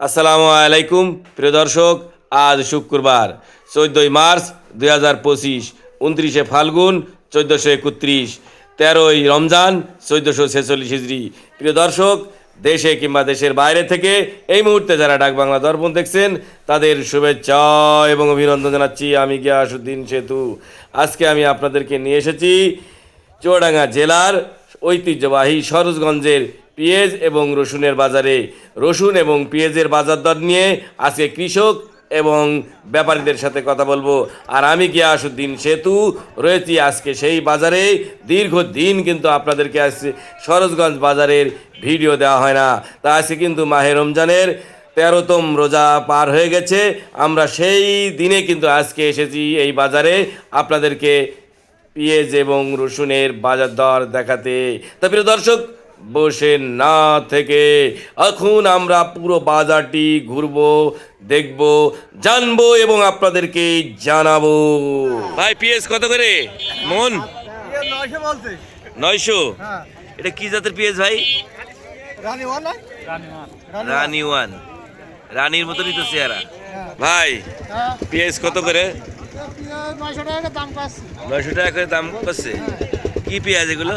আসসালামু আলাইকুম, প্রিয় দর্শক, আজ শুক্রবার চোদ্দোই মার্চ দুই হাজার পঁচিশ, উনত্রিশে ফাল্গুন চোদ্দোশো একত্রিশ, তেরোই রমজান চোদ্দোশো ছেচল্লিশ হিজড়ি প্রিয় দর্শক, দেশে কিংবা দেশের বাইরে থেকে এই মুহূর্তে যারা ডাক বাংলা দর্পণ দেখছেন, তাদের শুভেচ্ছা এবং অভিনন্দন জানাচ্ছি আমি গিয়াসুদ্দিন সেতু। আজকে আমি আপনাদেরকে নিয়ে এসেছি চুয়াডাঙ্গা জেলার ঐতিহ্যবাহী সরোজগঞ্জের পেঁয়াজ এবং রসুনের বাজারে রসুন এবং পেঁয়াজের বাজার দর নিয়ে আজকে কৃষক এবং ব্যাপারীদের সাথে কথা বলব। আর আমি গিয়াসুদ্দিন সেতু, রয়েছি আজকে সেই বাজারে। দীর্ঘদিন কিন্তু আপনাদেরকে আজকে সরোজগঞ্জ বাজারের ভিডিও দেওয়া হয় না। তা আজকে কিন্তু মাহে রমজানের তেরোতম রোজা পার হয়ে গেছে। আমরা সেই দিনে কিন্তু আজকে এসেছি এই বাজারে আপনাদেরকে পেঁয়াজ এবং রসুনের বাজার দর দেখাতে। তা প্রিয় দর্শক বসে না থেকে এখন আমরা পুরো বাজারটি ঘুরবো দেখব জানব এবং আপনাদেরকে জানাব। ভাই পেঁয়াজ কত করে? মন? নয়শো? নয়শো হ্যাঁ। এটা কি জাতের পেঁয়াজ ভাই? Rani one Rani one. রানীর মতনই তো চেহারা। হ্যাঁ। ভাই হ্যাঁ। পেঁয়াজ কত করে? নয়শো টাকা দাম পাচ্ছি। নয়শো টাকা করে দাম করছে কি পেঁয়াজ এগুলো?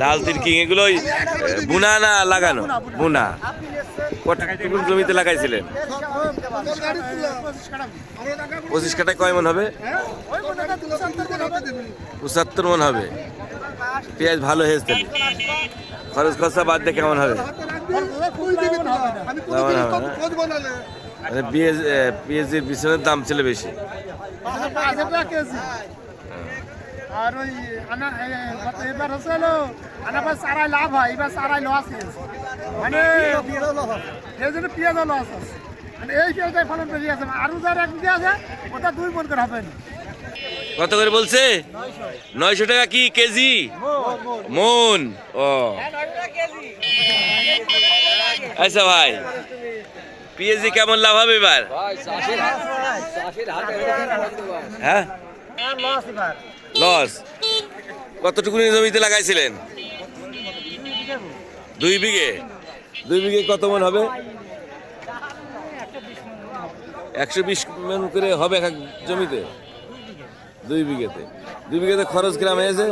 লাল তিরকিং এগুলো বুনা না লাগানো? বুনা কতটুকু জমিতে লাগাইছিলেন? পঁচিশ কাটা কয় মন হবে? পঁচাত্তর মন হবে। পেঁয়াজ ভালো হয়েছে। খরচ খরচা বাদ দিয়ে কেমন হবে? মানে পেঁয়াজের পিছনের দাম ছিল বেশি। আর ওই আনা এবার হচ্ছে হলো আনাবার সারাই লাভ হয় এবার সারাই লস মানে এই জন্য পেঁয়াজও লস আছে। মানে এই পেঁয়াজটাই ফলন বেশি আছে। আরও যার এক বিঘা আছে ওটা দুই মন করে হবে কত করে বলছে? নয়শো টাকা কি কেজি? মন। ও। আচ্ছা ভাই পিএসজি কেমন লাভ হবে এবার? হ্যাঁ? লস। কতটুকু জমিতে লাগাইছিলেন? দুই বিঘে? দুই বিঘে কত মন হবে? একশো বিশ মন করে হবে এক জমিতে? দুই বিঘেতে। দুই বিঘেতে খরচ গ্রামে এসে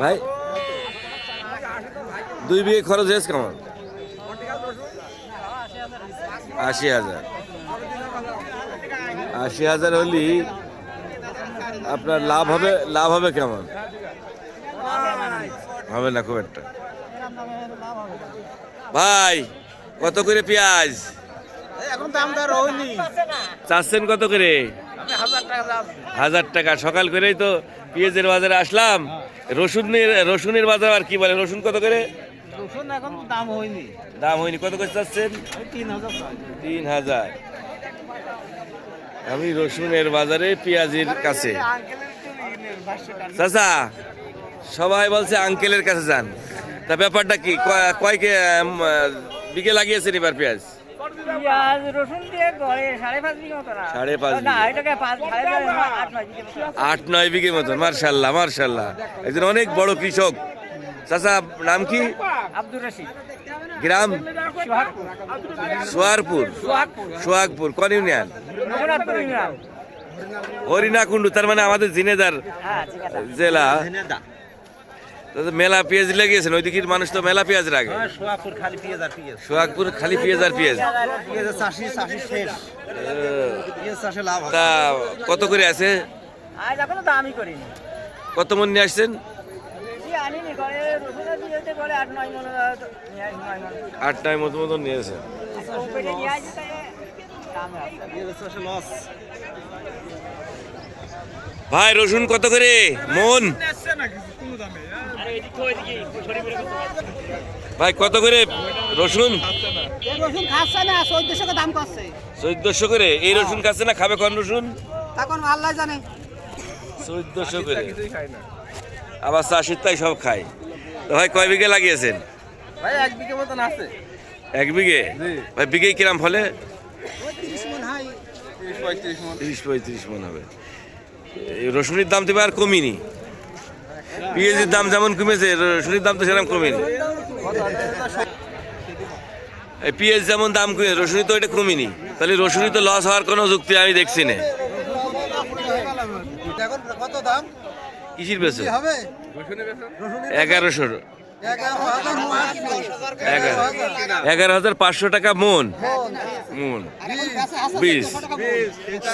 ভাই, দুই বিঘে খরচ হয়েছে কেমন? আশি হাজার। আশি হাজার হলি আপনার লাভ হবে লাভ হবে কেমন? হবে না খুব একটা। ভাই কত করে পেঁয়াজ? এখন দাম দর হয়নি। চাচ্ছেন কত করে? হাজার টাকা দাম হাজার টাকা। সকাল করেই তো পেঁয়াজের বাজারে আসলাম। রসুনের রসুনের বাজার আর কি বলে? রসুন কত করে? রসুন এখন দাম হয়নি। দাম হয়নি। কত করে চাচ্ছেন? তিন হাজার তিন হাজার। আমি রসুনের বাজারে পেঁয়াজের কাছে। চাচা সবাই বলছে আঙ্কেলের কাছে যান। তা ব্যাপারটা কি? কয়- কয় কে বিঘে লাগিয়েছেন এবার পেঁয়াজ। আট নয় বিঘে মতন মার্শাল্লাহ মার্শাল্লাহ। একজন অনেক বড় কৃষক। চাচা নাম কি? আব্দুর রশিদ। গ্রাম? সোহাগপুর। সোয়ারপুর সোহাগপুর। কোন ইউনিয়ন? হরিণাকুণ্ডু তার মানে আমাদের জিনেদার হ্যাঁ জেলা। মেলা পেঁয়াজ লেগেছেন ওইদিকের মানুষ তো মেলা পেঁয়াজ রাখে। সোয়াপুর খালি পেঁয়াজ আর পেঁয়াজ। সোহাগপুর খালি পেঁয়াজ আর পেঁয়াজ। পেঁয়াজের চাষি চাষি শেষ। পেঁয়াজ চাষে লাভ হয়। তা কত করে আছে? কত মন নিয়ে আসছেন? আট নয় মনে মনে মতো মতন নিয়ে আসেন পেটে নিয়ে আসি তাই দাম আছে পেঁয়াজের চাষে লস ভাই রসুন কত করে? মন? ভাই কত করে? রসুন? রসুন খাচ্ছে না চোদ্দশো করে এই রসুন খাচ্ছে না খাবে কোন রসুন? এখন আল্লাহ জানে। চোদ্দশো করে। আবার চাষির তাই সব খায়। তো ভাই কয় বিঘে লাগিয়েছেন? ভাই এক বিঘে মতন আছে। এক বিঘে? ভাই বিঘে কিরাম ফলে? ওই তিরিশ তিরিশ পঁয়ত্রিশ মন। মন হবে। এই রসুনের দাম তো এবার কমিনি। পেঁয়াজের দাম যেমন কমেছে রসুনের দাম তো সেরকম কমেনি। এই পেঁয়াজ যেমন দাম কমে রসুনি তো এটা কমেনি। তাহলে রসুনি তো লস হওয়ার কোনো যুক্তি আমি দেখছি না। কত দাম? কিসির কি এগারোশো এগারো হাজার পাঁচশো টাকা মন। মন। বিশ।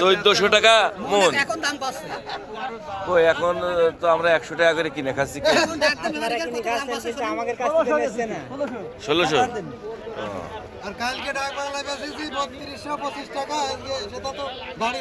চোদ্দশো টাকা মন। এখন ও এখন তো আমরা একশো টাকা করে কিনে খাচ্ছি ষোলোশো। আর কালকে ডাক বাংলায় বেশি বত্রিশশো পঁচিশ টাকা সেটা তো বাড়ি